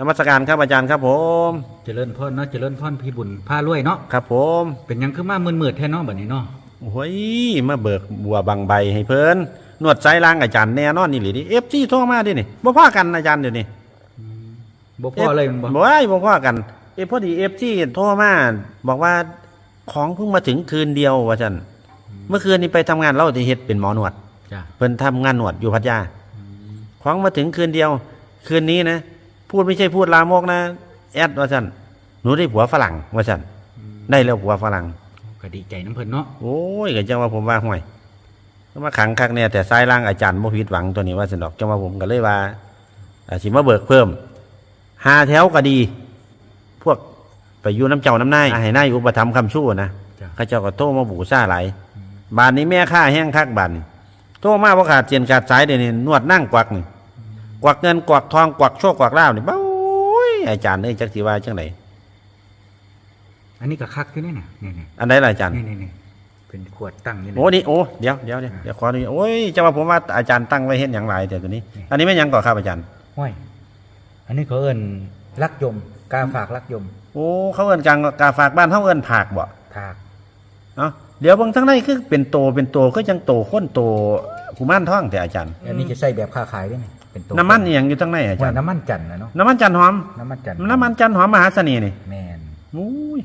นมัสการครับอาจารย์ครับผมเจริญพรเนาะเจริญพรพี่บุญพารวยเนาะครับผมเป็นหยังคือมามืดๆแท้เนาะบัดนี้เนาะโอ้ยมาเบิกบัวบางใบให้เพิ่นนวดไซล้างอาจารย์แน่นอนนี่หรือดิเอฟซีโทรมาดินี่บ่พ่อกันอาจารย์เดี๋ยวนี้บ่พอเลยมันบ่บ่ได้บ่พ่อกันเอฟพอดีเอฟซีโทรมาบอกว่าของเพิ่งมาถึงคืนเดียวว่าซั่นเมื่อคืนนี้ไปทำงานเราที่เฮ็ดเป็นหมอนวดจ้ะเพิ่นทำงานนวดอยู่พัทยาของมาถึงคืนเดียว คืนนี้นะ พูดไม่ใช่พูดลามกนะแอดว่าซั่นหนูได้ผัวฝรั่งว่าซั่นได้แล้วผัวฝรั่งก็ดีใจน้ำเพิ่นเนาะโอ้ยก็จังว่าผมว่าห่วยก็มาขังคักเนี่ยแต่ซ้ายล่างอาจารย์บ่ผิดหวังตัวนี้ว่าสนดอกจังว่าผมก็เลยว่าอาสิมาเบิกเพิ่มหาแถวก็ดี พวกไปอยู่น้ำเจ้าน้ำนายให้นายอุปถัมภ์คำสู้นะจ้ะเข้าเจ้าก็โตมาบูชาหลายบานนี้แม่ค่าแห้งคักบานนี่โตมาบ่ขาดเจียนขาดสายเดี๋ยวนี้นวดนั่งกวักนี่ กวักเงินกวักทองกวักโชคกวักลาบนี่บ้าโอ้ยอาจารย์เอ้ยจักสิว่าจังไดอันนี้ก็คักอยู่นี่น่ะนี่อันใดล่ะอาจารย์ๆนี่ๆๆเป็นขวดตั้งอยู่โอ้นี่โอ้เดี๋ยวเดี๋ยวเดี๋ยวเดี๋ยวขออนุญาตโอ้ยจะว่าผมว่าอาจารย์ตั้งไว้เห็นอย่างไรแต่ตัวนี้ อันนี้ไม่นหยังก่อนครับอาจารย์ห้วยอันนี้เขาเอิ้นลักยมกาฝากลักยม โอ้เขาเอิ้นกลางกาฝากบ้านเขาเอิ้นผากบ่ถากเอ้าเดี๋ยวเบางทั้งในคือเป็นโตเป็นโตก็ยังโตข้นโตกุมารทองแต่อาจารย์ อันนี้จะใส่แบบค้าขายด้วยนี่ เป็นตัวน้ำมันอหย่างอยู่ทั้งในอาห้วจายรย์น้ำมันจันทร์นะเนาะน้ำมันจันทร์หอม น้ำมันจันทร์น้ำมันจันทร์หอมมหาเสน่ห์นี่แม่นโอ้ย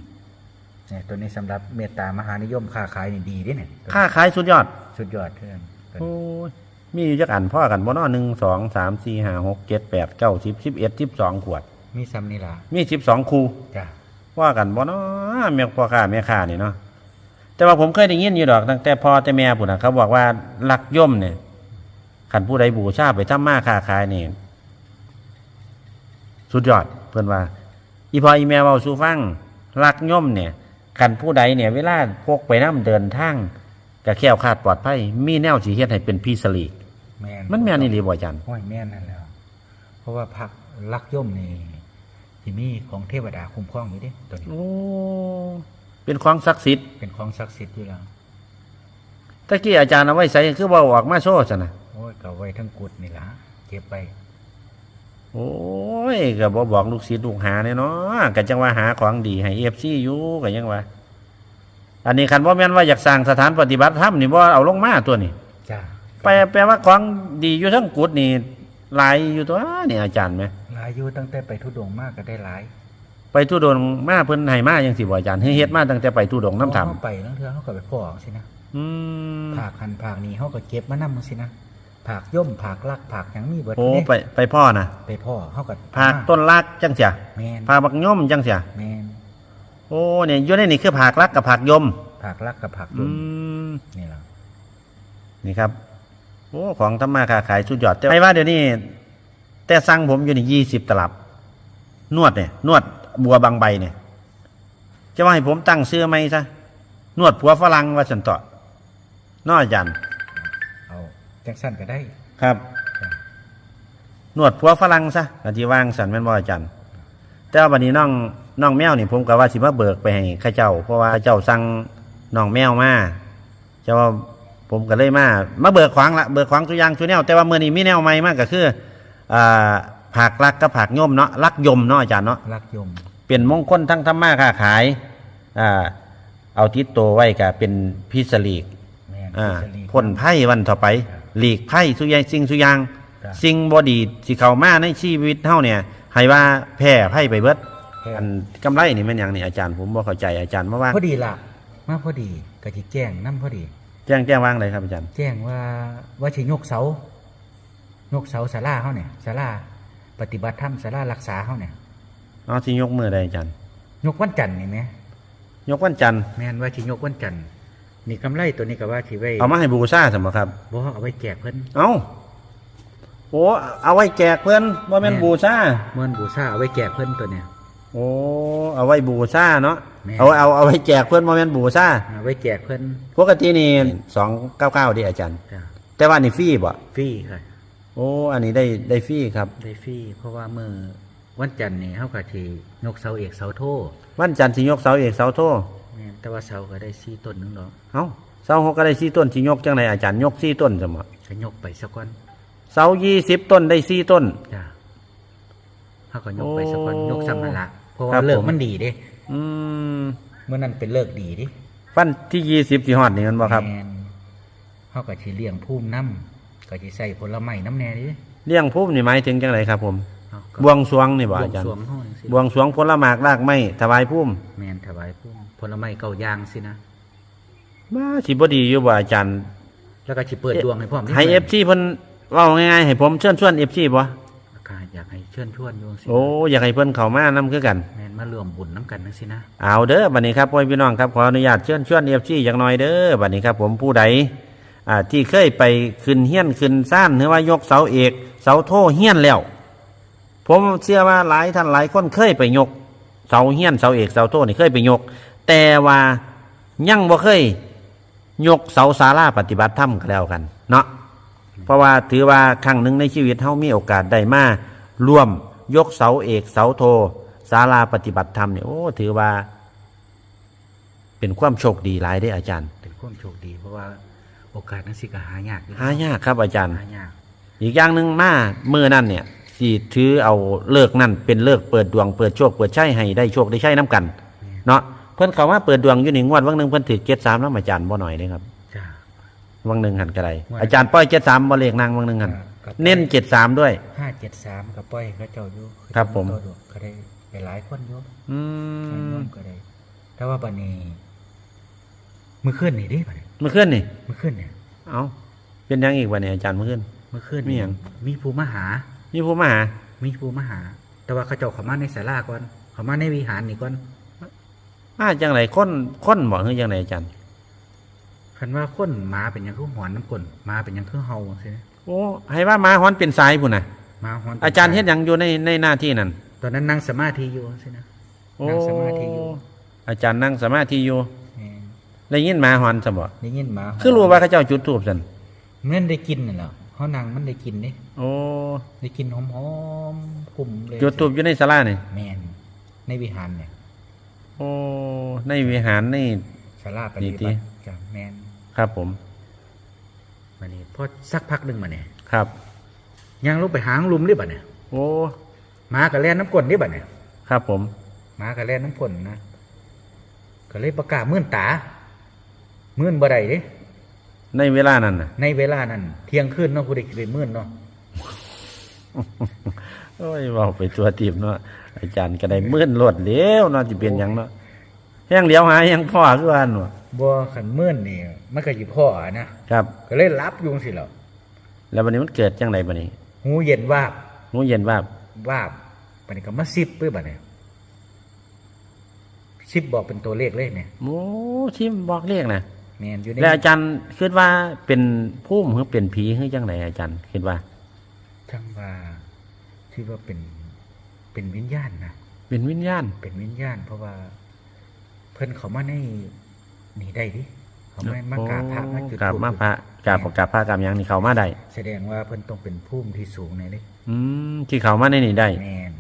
เนี่ยตัวนี้สำหรับเมตตามหานิยมค้าขายนี่ดีเด้เนี่ยตัวนี้ค่าขายสุดยอด สุดยอดเพื่อนตัวนี้โอ้ยมีอยู่จักอันพ่อกันบ่เนอหนึ่งสองสามสี่ห้าหกเจ็ดแปดเก้าสิบสิบเอ็ดสิบสองขวด มีซ้ำนี่ล่ะมีสิบสองคูจ้ะว่ากันบ่เนาะแม่พ่อค้าแม่ค้านี่เนาะแต่ว่าผมเคยได้ยินอยู่ดอกตั้งแต่พ่อแต่แม่พุ่นน่ะเขาบอกว่าลักย่อมเนี่ย ขันผู้ใดบูชาไปทำมาค้าขายนี่สุดยอดเพิ่นว่า อีพออีแม่เว้าสู่ฟังลักย่อมเนี่ยขันผู้ใดเนี่ย เวลาพกไปน้ำเดินทางก็แคล้วคลาดปลอดภัยมีแนวสิเฮ็ดให้เป็นพีสลีกแม่นมันแม่นอีหลีบ่อาจารย์ห้อยแม่นนั่นแหล้ว เพราะว่าพักลักย่อมนี่ที่มีของเทวดาคุ้มครองอยู่เดิตัวนี้โอ้เป็นของศักดิ์สิทธิ์เป็นของศักดิ์สิทธิ์อยู่แล้วตะกี้อาจารย์เอาไว้ใส่คือบ่ออกมาโชว์ซะนะ โอ้ยก็ไว้ทั้งกุดนี่ล่ะเก็บไปโอ้ยก็บอบอกลูกศิษย์ลูกหาเนี่ยเนาะก็จังว่าหาของดีให้เอฟซีอยู่ก็ยังว่า อันนี้คันว่าแม่นว่าอยากสร้างสถานปฏิบัติธรรมนี่บ่เอาลงมาตัวนี้จ้าแปลแปลว่าของดีอยู่ทั้งกุดนี่หลายอยู่ตัวนี่อาจารย์ไหมหลายอยู่ตั้งแต่ไปทุดงมากก็ได้หลาย ไปทุดงค์มาเพิ่นให้มาจังสิบ่อาจารย์เฮ็ดมาตั้งแต่ไปทุดงค์น้ำเขาถ้ำไปนั่งเถื่อเขาก็ไปพ่อเอาสินะอืมผากหันผากนี้เขาก็เก็บมานํมึงสินะ ผากย่อมผากลักผากหยังมีเบิดโอ้เด้ไปไปพ่อนะไปพ่อเขาก็ภาคต้นลักจังเสียแมนภาคบักย่อมจังเสียแมนโอ้เนี่ยอยู่ในนี่คือภาคลักกับภาคยมผากลักกับผากอืย่อมมนี่ล่ะนี่ครับโอ้ของธรรมาค้าขายสุดยอดแต่ไม่ว่าเดี๋ยวนี้แต่สั่งผมอยู่นี่ยี่สิบตลับ นวดเนี่ย นวดบัวบางใบเนี่ยจะว่าให้ผมตั้งเสื้อไหมซะนวดผัวฝรั่งว่าสันต่อนออาจารย์เอา จังสั้นก็ได้ครับจ้ะนวดผัวฝรั่งซะกันที่ว่างสันแม่นบ่อาจารย์แต่ว่าวันนี้น้องน้องแมวนี่ผมก็ว่าสิมาเบิกไปให้ข้าเจ้า เพราะว่าข้าเจ้าสั่งน้องแมวมาจะว่าผมก็เลยมามาเบิกขวางละเบิกขวางตัวอย่างตัวแนวแต่ว่าเมื่อนี้มีแนวใหม่มากก็คืออ่าผักรักกับผักย่อมเนาะรักยมเนาะอาจารย์เนาะลักยมเป็นมงคลทั้งธรรมาค้าขายอ่าเอาติดตัวไว้ก็เป็นพิสลีกแมนอ่าทฤษฎีพ่นไพ่วันต่อไปครับ หลีกไพ่สุยางสิ่งสุอยาง ครับ สิ่งบอดีสิเข้ามาในชีวิตเฮาเนี่ยให้ว่าแพ้ไพ่ไปเบิดแค่อันกำไรนี่แมันหยังนี่อาจารย์ผมบ่เข้าใจอาจารย์มาว่าพอดีล่ะ มาพอดีก็สิแจ้งนํพอดี แจ้งแจ้งว่างเลยครับอาจารย์ แจ้งว่าว่าสิยกเสายกเสาศาลาเฮาเนี่ยศาลาปฏิบัติธรรมศาลารักษาเฮาเนี่ยเอาที่ยกมือได้อาจารย์ ยกวันจันทร์นี่แหมยกวันจันทร์แม่นว่าสิยกวันจันทร์ นี่กำไรตัวนี้ก็ว่าสิไว้เอามาให้บูชาสมบ่ครับบ่เอาไว้แจกเพิ่นเอาโอ้เอาไว้แจกเพิ่นบ่แม่นแม่นบูชาเมื่อนบูชาเอาไว้แจกเพิ่นตัวเนี่ยโอ้เอาไว้บูชาเนาะแม่นเอาเอาเอาไว้แจกเพิ่นบ่แม่นบูชาเอาไว้แจกเพิ่นปกตินี่299ดิอาจารย์จ้ะแต่ว่านี่ฟรีบ่ฟรีค่ะโอ้อันนี้ได้ได้ฟรีครับ ได้ฟรีเพราะว่ามื้อวันจันทร์นี่เฮาก็สิยกเสาเอกเสาโทวันจันทร์สิยกเสาเอกเสาโท แม่นแต่ว่าเสาก็ได้4ต้นหนึงดอกเอ้าเสาหกก็ได้สี่ต้นสิยกจังไดอาจารย์ยกสี่ต้นสมอก็ยกไปสักวันเสายี่สิบต้นได้สี่ต้น จ้ะหเขาก็ยกไปสักคนโอ้ยกซ้ำนั่นละเพราะครัว่าบเลิกผม มันดีเด้อืมเมื่อนั้นเป็นเลิกดีดิฟันที่ยี่สิบที่ฮอดนี่มันบ่ครับแม่นเขาก็สิเลี้ยงภูมิน้ำก็สิใส่ผลไม้น้ำแน่ดิเลี้ยงภูมินี่หมายถึงจังไรครับ ผมเอาก็บวงสรวงนี่บ่บวอางจารสย์รวงห้องสิบวงสรวงผลหมากรากไม้ถวายภูมิแมนถวายภูมิ ผลไม้เก่าอยางสินะ มาสิบ่ดีอยู่บ่อาจารย์แล้วก็สิเปิดดวงให้พร้อมนี่ให้ FC เพิ่นเว้าง่ายๆให้ผมเชิญชวน FC บ่อากาศอยากให้เชิญชวนโยงสิโอ้อยากให้เพิ่นเข้ามานํคือกัน แมนมารวมบุญน้ำกันนังสินะเอาเด้อบัดนี้ครับพ่อพี่น้องครับขออนุญาตเชิญชวน FC อย่างน้อยเด้อบัดนี้ครับ ผมผู้ใดอ่าที่เคยไปขึ้นเฮียนขึ้นซ่านหรือว่ายกเสาเอกเสาโทเฮียนแล้ว ผมเชื่อว่าหลายท่านหลายคนเคยไปยก เสาเฮียนเสาเอกเสาโทนี่เคยไปยก แต่ว่ายังบ่เคย ยกเสาศาลาปฏิบัติธรรมก็แล้วกัน เนาะเพราะว่าถือว่าครั้งหนึ่งในชีวิตเฮามีโอกาสได้มาร่วมยกเสาเอกเสาโทศาลาปฏิบัติธรรมเนี่ยโอ้ถือว่า เป็นความโชคดีหลายได้ออาจารย์ เป็นความโชคดีเพราะว่าโอกาสนั้นสิก็หายากอยู่หายากครับอาจารย์หายากอีกอย่างหนึ่งมามือนั่นเนี่ยสิถือเอาเลิกนั่นเป็นเลิกเปิดดวงเปิดโชคเปิดใช่ให้ได้โชคได้ใช่น้ำกัน เนาะ เพิ่นเขามาเปิดดวงอยู่หนึ่งงวดวันหนึ่งเพิ่นถือเจ็ดสามน้ำอาจารย์บ่หน่อยเลยครับจ้า วังหนึ่งหันกระไดว่า อาจารย์ป้อยเจ็ดสามบ่เลขนางวังหนึ่งหันครับเน้นเจ็ดสามด้วย ห้าเจ็ดสามกับป้อยเขาเจ้าอยู่ครับผมต่อดวงก็ได้ไปหลายคนอยู่อืหลายคมนก็ได้แต่ว่าบัดนี้มือขึ้นนี่ดิบัดนี้เมื่อคืนนี่ มือขึ้นเนี่ยเอาเป็นยังอีกวันนี้อาจารย์เมื่อคืน มือขึ้นมีหยัง มีผู้มาหา มีผู้มาหามีผู้มาหา แต่ว่าเขาเจ้าเขามาในศาลาก่อนเขามาในวิหารนี่ก่อน มาจังไรค้นค้นบอกคือจังไรอาจารย์คันว่าคนหมาเป็นหยังคือหอนน้ำกลนหมาเป็นหยังคือเฮาสินะโอ้ให้ว่ามาฮอนเป็นสายพุ่นน่ะหมาหอนอาจารย์เฮ็ดหยังอยู่ในในหน้าที่นั่นตอนนั้นนั่งสมาธิอยู่สินะ โอ้นั่งสมาธิอยู่ อาจารย์นั่งสมาธิอยู่แม่นได้ยินหมาฮอนซะบ่ได้ยินหมาหนคือรู้ว่าเขาเจ้าจุดธูปซั่นมันได้กินน่ะเหรอเขานั่งมันได้กินนี่โอ้ได้กินหอมๆคุมเลยจุดธูปอยู่ในศาลานี่แมนในวิหารเนี่ย โอ้ในวิหารในศาลาปฏินี่ติ บัติจ้ะแมนครับผม มานี่พอสักพักหนึ่งมาเนี่ยครับย่างลงไปหางลุมได้บัดเนี่ยโอ้ หมากับแล่นน้ำกลนได้บัดเนี่ยครับผม หมากับแล่นน้ำกลนนะก็เลยประกาศมื่นตามื่นบ่ได้เด้ในเวลานั้นน่ะ ในเวลานั้นเที่ยงคืนเนาะผู้ใดสิไปมื่นเนาะ โอ้ยเว้าไปตัวตีบเนาะอาจารย์ก็ได้มื่นรวดเลี้ยวเนาะสิเป็นหยังเนาะแห้งเลี้ยวหายังพ่อคือว่าเนาะบ่ขันมื่นนี่มันก็สิพ่อนะครับ ก็เลยรับอยุงสิเหรอแล้ววันนี้มันเกิดจังไดบัดนี้หูเย็นวาบงูเย็นว่าบวาบบัดนี้ก็มาซิบเพื่อบัดเนี่ยซิบบอกเป็นตัวเลขเลยเนี่ยโอ้ชิมบอกเลขนะแมนอยู่ในแล้วอาจารย์คิดว่าเป็นผู้มหรือเป็นผีหรือจังไดอาจารย์คิดว่าทั้งว่า ที่ว่าเป็นเป็นวิญญาณนะเป็นวิญญาณ เป็นวิญญาณ เพราะว่า เพิ่นเขามาในนี่ได้ดิเขาไม่มากราบพระมาจุดกราบธูปมาพระกราบกราบพระกราบหยังนี่เขามาได้แสดงว่าเพิ่นต้องเป็นภูมิที่สูงในเลยอืมที่เขามาในนี่ได้แมน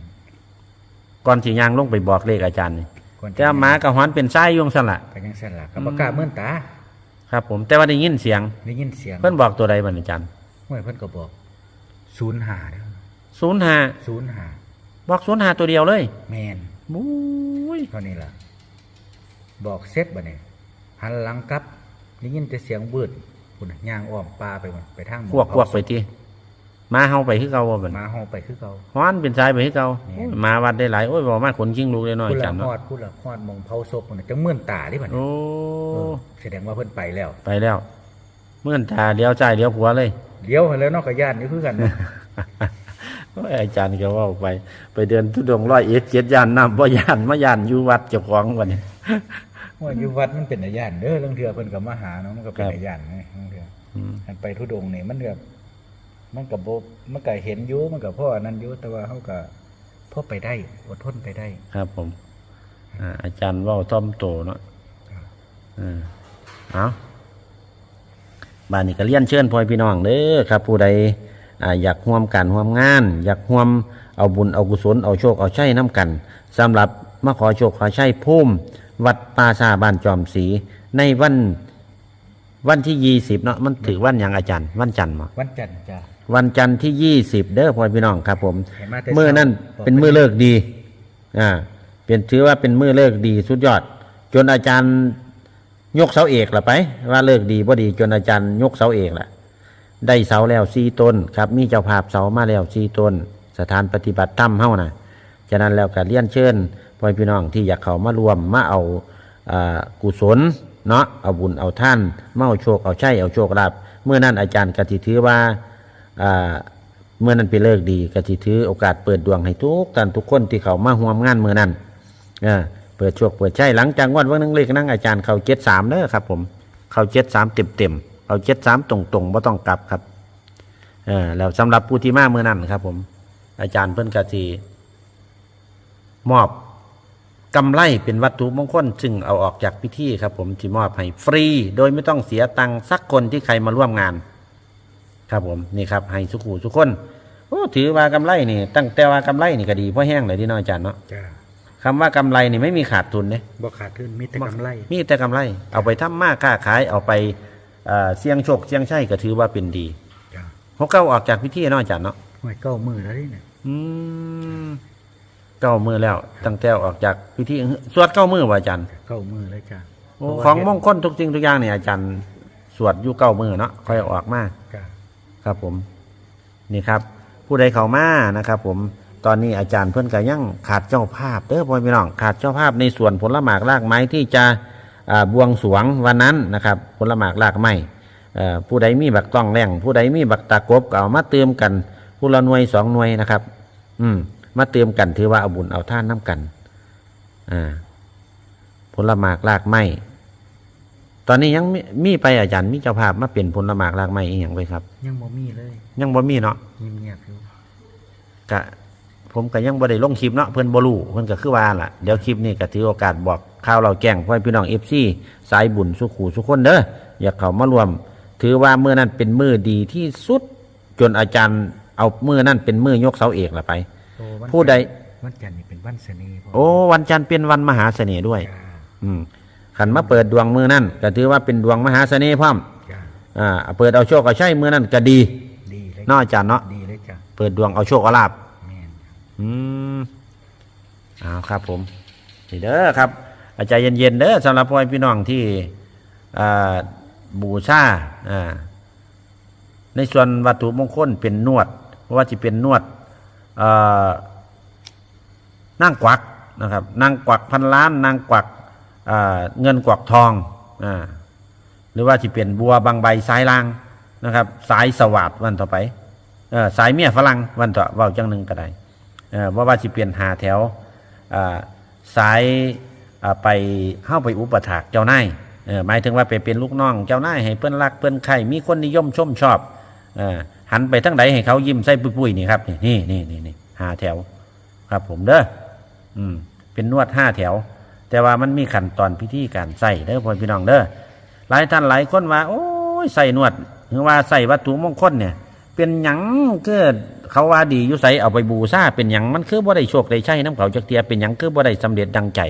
ก่อนสิยางลงไปบอกเลขอาจารย์นี่ก่อนแต่หมากับฮอนเป็นไส้ยวงสละก็ยังสั่นล่ะก็บ่กล้าเมื่อนตา ครับ ผมแต่ว่าได้ยินเสียงได้ยินเสียง เพิ่นบอกตัวใดบัดนี้อาจารย์ห้วยเพิ่นก็บอกศูนย์หาเด้อ ศูนย์ห้าศูนย์หาบอกศูนย์ห้าตัวเดียวเลยแมนบุ้ยเท่านี้ล่ะ บอกเสร็จบ่เนี่ยหันหลังกลับได้ยินแต่เสียงวืดคุณน่ะย่างอ้อมป่าไปบ่ไปทางหพวกพวกไปที่มาเฮาไปคือเก่าบ่บัดมาห้องไปคือเก่าฮอนเป็นสายไปคือเก่าแม่นโอ้ยมาวัดได้หลายโอ้ยบอกมาขนกิ้งลูกเลยเน้อยพูดอาละจารย์ฮเนาะอดพูดละฮอดมองเผาศพมันน่ะจังมื่นตาดิบัดนี้โอ้เออแสดงว่าเพิ่นไปแล้วไปแล้วเมื่อนตาเลี้ยวใจเลี้ยวหัวเลย เลี้ยวให้แล้วเนอกกย่านนี่คือกันเนาะโอ้ยอาจารย์ก็เว่าไป ไปเดินทุดงค์ร้อยเอ็ดเจ็ดยานนำบ่ยานมายานอยู่วัดเจ้าของวันนี้ว่าอยู่วัดมันเป็นอาย่านเด้อเรื่องเทื่อเพิ่นก็มาหาเนาะมันก็เป็นครับอาย่านไงเรื่องเทื่ออืมอันไปทุดงค์นี่มันก็มันก็บ่มันก็เห็นอยู่มันก็พ่ออันนั้นอยู่แต่ว่าเฮาก็พอไปได้อดทนไปได้ ครับผมอ่าอาจารย์เว่าท่อมโตเนาะอืมเอาบ้านนี้ก็เลี้ยนเชิญพ่อพี่น้องเด้อครับ ผู้ใด อ่าอยากร่วมกันร่วมงาน อยากร่วมเอาบุญเอากุศลเอาโชคเอาชัยน้ำกันสำหรับมาขอโชคขอชัยภูมิวัดป่าซาบ้านจอมศรีในวันวันที่ยี่สิบเนาะมันถือวันอย่างอาจารย์วันจันทร์มาวันจันทร์จ้ะวันจันทร์ที่ยี่สิบเด้อพ่อพี่น้องครับ ผมให้มาแต่มือนั่นช้าเป็นมือเลิกดีอ่าเป็นถือว่าเป็นมือเลิกดีสุดยอด จนอาจารย์ยกเสาเอกละไป ว่าเลิกดีบ่ดีจนอาจารย์ยกเสาเอกละ ได้เสาแล้วสี่ต้นครับ มีเจ้าภาพเสามาแล้วสี่ต้น สถานปฏิบัติธรรมเฮานะฉะนั้นแล้วก็เลี้ยนเชิญพ่อพี่น้องที่อยากเข้ามารวมมาเอาอกุศลเนาะเอาบุญเอาท่านมาเอาโชคเอาใช้เอาโชคลาภเมื่อนั้นอาจารย์กติถือว่าเมื่อนั้นไปเลิกดีก็สิถือโอกาสเปิดดวงให้ทุกท่านทุกคนที่เขามาห่วมงานเมื่อนั้นเปิดโชคเปิดใช่หลังจากวันวันนึงเลขนั่งอาจารย์เขาเจ็ดสามเด้อครับผมเขาเจ็ดสามเต็มเต็ม เขาเจ็ดสามตรงตรงๆบ่ต้องกลับครับเออแล้วสำหรับผู้ที่มาเมื่อนั้นครับ ผม อาจารย์เพิ่นกะทีมอบกำไรเป็นวัตถุมงคลซึ่งเอาออกจากพิธีครับ ผมที่มอบให้ฟรี โดยไม่ต้องเสียตังค์สักคนที่ใครมาร่วมงาน ครับผมนี่ครับ ให้สุขูทุกคนโอ้ถือว่ากำไรนี่ ตั้งแต่ว่ากำไรนี่ก็ดีเพราะแห้งเลยที่น้อยอาจารย์เนาะจ้าคำว่ากำไรนี่ไม่มีขาดทุนเนี่ยบ่ขาดทุนมีแต่กำไร มีแต่กำไร เอาไปทำมาค้าขายเอาไปเอ่อเสี่ยงโชคเสี่ยงใช่ก็ถือว่าเป็นดีจ้าเพราะเก้าออกจากพิธีเน้อยอาจารย์เนาะห้วยเก้ามือแล้วนี่เนี่ยอืมเก้ามือแล้ว ตั้งแต่ออกจากพิธีสวดเก้ามือว่าอาจารย์เก้ามือเลยจ้าโอ้ของมงคลทุกสิ่งทุกอย่างเนี่ยอาจารย์สวดอยู่เก้ามือเนาะค่อยออกมาจ้าครับผม นี่ครับ ผู้ใดเข้ามานะครับ ผมตอนนี้อาจารย์เพื่อนก็ยังขาดเจ้าภาพเด้อพ่อพี่น้องขาดเจ้าภาพในส่วนผลหมากรากไม้ที่จะอ่า บวงสรวงวันนั้นนะครับผลหมากรากไม้เอ่อผู้ใดมีบักต้องแรงผู้ใดมีบักตะกบก็เอามาเติมกัน ผู้ละหน่วยสองหน่วยนะครับ อืม มาเติมกันถือว่าเอาบุญเอาท่านน้กัน อ่าผลหมากรากไม้ตอนนี้ยังมีมีไปอาจารย์มีเจ้าภาพมาเป็นผลหมากรากไม้อีกอย่างไปครับ ยังบ่มีเลย ยังบ่มีเนาะเงียบๆอยู่กะ ผมก็ยังบ่ได้ลงคลิปเนาะเพิ่นบ่รู้เพิ่นก็คือว่าล่ะเดี๋ยวคลิปนี้ก็ถือโอกาสบอกข่าวเราแจ้งพ่อให้พี่น้อง FC สายบุญสุขูสุคนเด้ออยากเข้ามารวม ถือว่ามื้อนั้นเป็นมื้อดีที่สุด จนอาจารย์เอามื้อนั้นเป็นมื้อยกเสาเอกละไป โอ้วันผู้ใด วันจันทร์นี่เป็นวันเสน่ห์โอ้วันจันทร์เป็นวันมหาเสน่ห์ด้วย จ้าอืมขันมาเปิดดวงมื้อนั้นก็ถือว่าเป็นดวงมหาเสน่ห์พร้อมจ้าอ่าเปิดเอาโชคเอาชัยมื้อนั้นก็ดีดีเลยเนาะอาจารย์เนาะดีเลยจ้าเปิดดวงเอาโชคเอาลาภแม่น อืมเอาครับผมนี่เด้อครับ อาจารย์เย็นๆเด้อสำหรับพ่อพี่น้องที่บูชาในส่วนวัตถุมงคลเป็นนวดเพราะว่าจะเป็นนวดนั่งกวักนะครับนั่งกวักพันล้านนั่งกวักเงินกวักทองอหรือว่าที่เป็นบัวบางใบสายล่างนะครับ สายสวัสดวันต่อไปอสายเมียฝรั่งวันต่อเว้าจังหนึ่งก็ได้ ว่าว่าสิเปลี่ยนหาแถวสายไปเข้าไปอุปถากเจ้านายหมายถึงว่าไปเป็นลูกน้องเจ้านายให้เพื่อนรักเพื่อนใครมีคนนิยมชมชอบอหันไปทั้งใดให้เขายิ้มใส่ปุ้ยๆนี่ครับนี่นี่นี่นี่หาแถว ครับผมเด้ออืม เป็นนวดห้าแถว แต่ว่ามันมีขั้นตอนพิธีการใส่เด้อพ่อพี่น้องเด้อหลายท่านหลายคนว่า โอ้ยใส่นวดหรือว่าใส่วัตถุมงคลเนี่ย เป็นหยังเกิด เขาว่าดียู่ใสเอาไปบูชาเป็นหยังมันคือบ่ได้โชคได้ใช่น้ำเขาจักเทียเป็นหยังคือบ่ได้สำเร็จดังใจ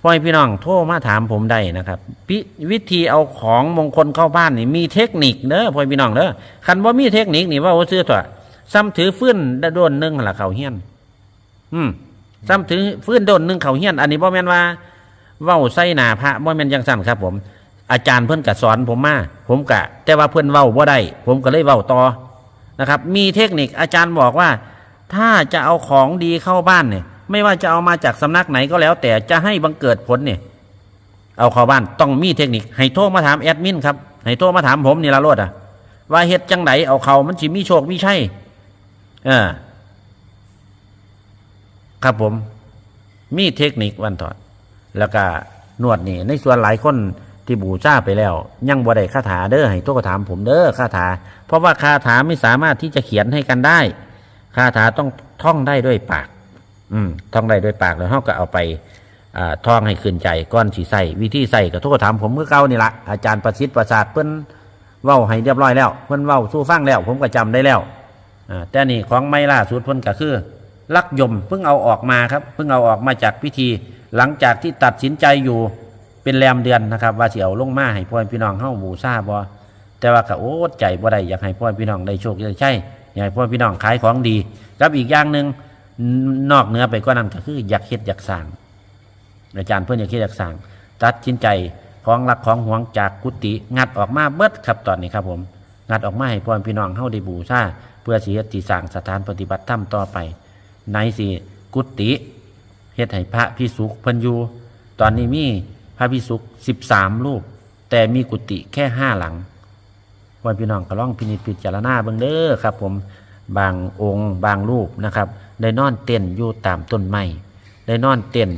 พ่อพี่น้องโทรมาถามผมได้นะครับปิวิธีเอาของมงคลเข้าบ้านนี่มีเทคนิคเด้อพ่อพี่น้องเด้อคันว่ามีเทคนิคนี่ว่าโอ้ซื้อตัวซ้ำถือฟื้นโดนนึงหละเขาเฮียน อืมซ้ำถือฟื้นโดนนึงเขาเฮียน อันนี้บ่แม่นว่าเว้าใส่หนาพระบ่แม่นจังซั่นครับ ผม อาจารย์เพิ่อนก็สอนผมมาผมกะ แต่ว่าเพิ่อนเว้าบ่ได้ผมก็เลยเว้าต่อ นะครับ มีเทคนิคอาจารย์บอกว่า ถ้าจะเอาของดีเข้าบ้านเนี่ย ไม่ว่าจะเอามาจากสำนักไหนก็แล้ว แต่จะให้บังเกิดผลเนี่ย เอาเข้าบ้านต้องมีเทคนิค ให้โทรมาถามแอดมินครับให้โทรมาถามผมนี่ละโลดอะ ว่าเฮ็ดจังไหนเอาเขามันสิมีโชคมีใชัยเออครับผม มีเทคนิควันถอด แล้วก็นวดนี่ในส่วนหลายคน ที่บูชาไปแล้ว ยังบ่ได้คาถาเด้อให้โทรถามผมเด้อคาถา เพราะว่าคาถาไม่สามารถที่จะเขียนให้กันได้คาถาต้องท่องได้ด้วยปาก อืมท่องได้ด้วยปากแล้วเขาก็เอาไปอท่องให้ขึ้นใจก้อนสีใส่วิธีใส่ก็โทรถามผมเมื่อเก่านี่ละอาจารย์ประสิทธิ์ประสาทเพิ่นเว้าให้เรียบร้อยแล้วเพิ่นเว้าสู้ฟังแล้ว ผมก็จำได้แล้วอแต่นี่ของไม่ล่าสุดเพิ่นก็คือ ลักยมเพิ่งเอาออกมาครับ เพิ่งเอาออกมาจากพิธีหลังจากที่ตัดสินใจอยู่ เป็นแรมเดือนนะครับ ว่าเสิเอาลงมาให้พ่อพี่น้องเฮาบูชาบ่แต่ว่าก็โอ้ใจบ่ได้อยากให้พ่อพี่น้องได้โชคได้ใช่อยากให้พ่อพี่น้องขายของดีกับอีกอย่างหนึ่งนอกเหนือไปกว่านั้นก็คืออยากเฮ็ดอยากสร้าง อาจารย์เพื่อนอยากเฮ็ดอยากสร้างตัดสินใจของรักของห่วงจากกุฏิงัดออกมาเบิดครับตอนนี้ครับผม งัดออกมาให้พ่อพี่น้องเฮาได้บูชาเพื่อสิเฮ็ดสิสร้างสถานปฏิบัติธรรมต่อไปในสิกุฏิเฮ็ดให้พระพิสุกเพิ่นอยู่ตอนนี้มี ระพิสุก13รูป แต่มีกุฏิแค่ห้าหลังพ่อพี่น้องก็ล่องพินิจพิจารณาเบิ่งเด้อครับ ผมบางองค์บางรูปนะครับ ได้นอนเต้นอยู่ตามต้นไม้ได้นอนเต้น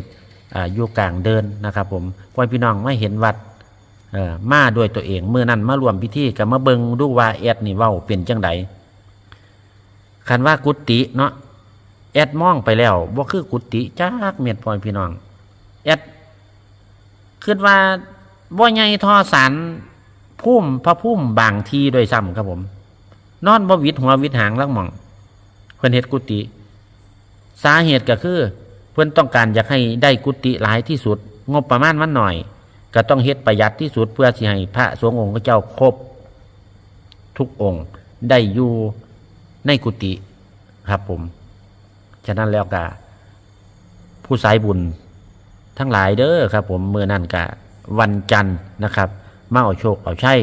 ออยู่กลางเดินนะครับ ผมพ่อพี่น้องไม่เห็นวัดมาด้วยตัวเองเมื่อนั้นมารวมพิธีกับมาเบิงดูว่าแอดนี่เว้าเป็นจังไดคันว่ากุฏิเนาะแอดมองไปแล้วบ่าคือกุฏิจักเม็ดพ่อพี่น้องแอด คิดว่าบ่ใหญ่ทอสารพุ่มพระพุ่มบางทีโดวยซ้ำครับผม นอนบ่วิดหัววิดหางลักหมอง เพิ่อนเฮ็ดกุฏิสาเหตุก็คือ เพิ่อนต้องการอยากให้ได้กุฏิหลายที่สุด งบประมาณมันหน่อย ก็ต้องเฮ็ดประหยัดที่สุดเพื่อที่ให้พระสงฆ์องค์เจ้าครบ ทุกองค์ได้อยู่ในกุฏิครับผม ฉะนั้นแล้วก็ผู้สายบุญ ทั้งหลายเด้อครับ ผมเมื่อนั้นกะวันจันทร์นะครับ มาเอาโชคเอาชัย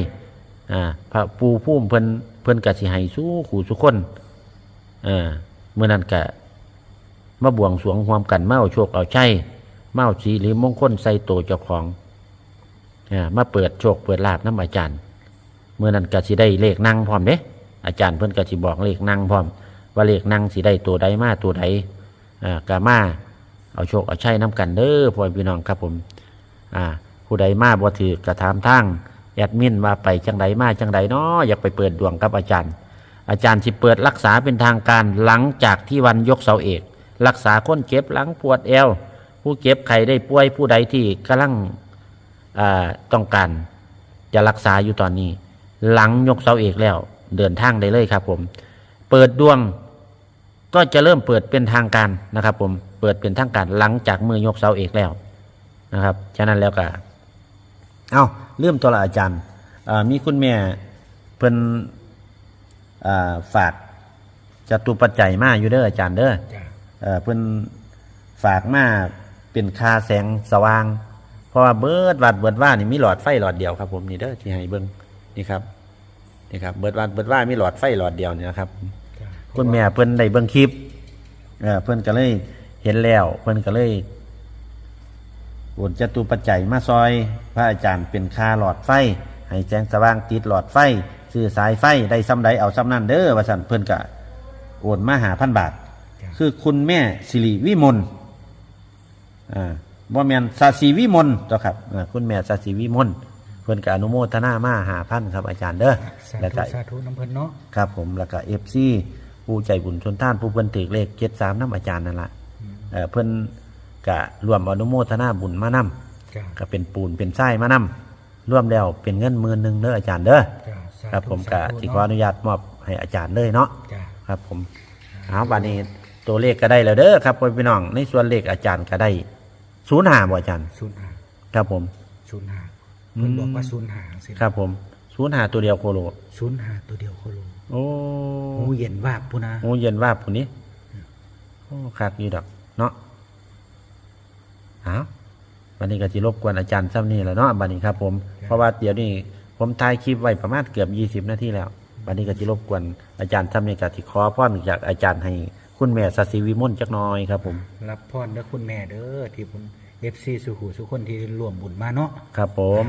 อ่าพระปูพุ่มเพิ่นเพิ่นกะสิให้สู้ขู่สุคนอ่าเมื่อนั้นกะมาบวงสรวงความกันมาเอาโชคเอาชัยมาเอาสีหรือมงคลใส่โตวเจ้าของอ่ามาเปิดโชคเปิดลาบน้ำอาจารย์ เมื่อนั้นก็สิได้เลขนั่งพร้อมเด้อาจารย์เพิ่นก็สิบอกเลขนั่งพร้อม ว่าเลขนั่งสิได้ตัวใดมาตัวใดอ่ากามา เอาโชคเอาใชัยน้ำกันเด้อพ่อพี่น้องครับผมอ่าผู้ใดมาบ่ถือกระถามทางแอดมินว่าไปจังใดมาจังใดเนาะอยากไปเปิดดวงกับอาจารย์ อาจารย์สิเปิดรักษาเป็นทางการหลังจากที่วันยกเสาเอก รักษาคนเจ็บหลังปวดเอวผู้เจ็บไข้ได้ป่วยผู้ใดที่กำลังอ่าต้องการจะรักษาอยู่ตอนนี้ หลังยกเสาเอกแล้ว เดินทางได้เลยครับผม เปิดดวงก็จะเริ่มเปิดเป็นทางการนะครับผม เปิดเป็นทางการหลังจากมือยกเสาเอกแล้วนะครับ ฉะนั้นแล้วก็เอาเริ่มตัวละอาจารย์อ่ามีคุณแม่เพิ่นอ่าฝากจตุปัจจัยมาอยู่เด้ออาจารย์เด้อจ้ะเอ่อเพิ่นฝากมาเป็นค่าแสงสว่าง เพราะว่าเบิดวัดเบิดว่านี่มีหลอดไฟหลอดเดียวครับ ผมนี่เด้อที่ให้เบิ่งนี่ครับนี่ครับเบิดวัดเบิดว่ามีหลอดไฟหลอดเดียวนี่นะครับจ้ะคุณแม่เพิ่นได้เบิ่งคลิปเออเพิ่นก็เลย เห็นแล้วเพิ่นก็เลยโอนจตุปัจจัยมาซอย พระอาจารย์เป็นค่าหลอดไฟ ให้แสงสว่างติดหลอดไฟซื้อสายไฟได้ซ้ำใดเอาซ้ำนั่นเด้อว่าซั่นเพิ่นก็โอนมาหาพันบาทจ้ะคือคุณแม่สิริวิมลอ่าบ่แม่นสาสีวิมลตัวครับอ่าคุณแม่สาสีวิมลเพิ่นก็อนุโมทนามาหาพันครับอาจารย์เด้อสาแล้วธุก็สาธุน้ำเพิ่นเนาะครับผมแล้วก็เอฟซีผู้ใจบุญชนท่านผู้เพิ่นถือเลขเจ็ดสามน้ำอาจารย์นั่นละ เออเพิ่นกะรวมอนุโมทนาบุญมานำจ้ะก็เป็นปูนเป็นไส้มานำรวมแล้วเป็นเงินหมื่นหนึ่งเด้ออาจารย์เด้อจ้ะสาธุครับ ผมกะสาธุที่ขออนุญาตมอบให้อาจารย์เลยเนาะ จ้ะครับผมเอาบัดนี้ตัวเลขก็ได้แล้วเด้อครับพ่อพี่น้องในส่วนเลขอาจารย์ก็ได้ศูนย์หาบ่อาจารย์ ศูนย์ห้าครับผม ศูนย์ห้าเพิ่นบอกว่าศูนย์ห้าสิครับผมศูนย์หาตัวเดียวโคโลศูนย์ห้าตัวเดียวโคโลโอ้หูเย็นวาบพุนะโอ้เย็นว่าผู้นี้โอ้คักอยู่ดอก เนาะเอาบันนี้ก็จะรบกวนอาจารย์ซ้ำนี่แหละเนาะบันนี้ครับ ผม เพราะว่าเดี๋ยวนี้ผมถ่ายคลิปไว้ประมาณเกือบยี่สิบนาทีแล้วบันนี้ก็จะรบกวนอาจารย์ซ้ำนี่ก็จะขอพรจากอาจารย์ให้คุณแม่สัสิวิมลจักหน้อยครับผม รับพรเด้อคุณแม่เด้อที่เพิ่น FC สุขุสุคนที่ร่วมบุญมาเนาะครับผม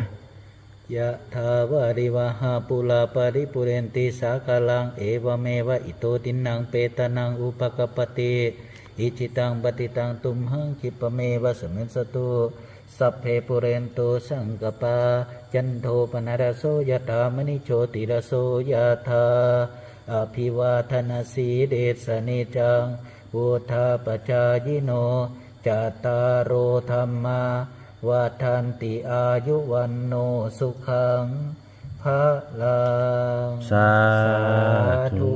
ยะถาวาริวหาปุลาปริปุเรนติสากาลัง เอวเมวะอิโตตินังเปตานังอุปกปปติ อิจิตังปฏิตังตุมหังคิปเมวะสมิสตุสัพเพปุเรนโตสังกปา จันโทปนารโสยถามณิโชติรโสยถาอภิวาทนาสีเดสนิจังวุธาปจายโนจตารโรธรรมาวัฏันติอายุวันโนสุขังพระลังสาธุ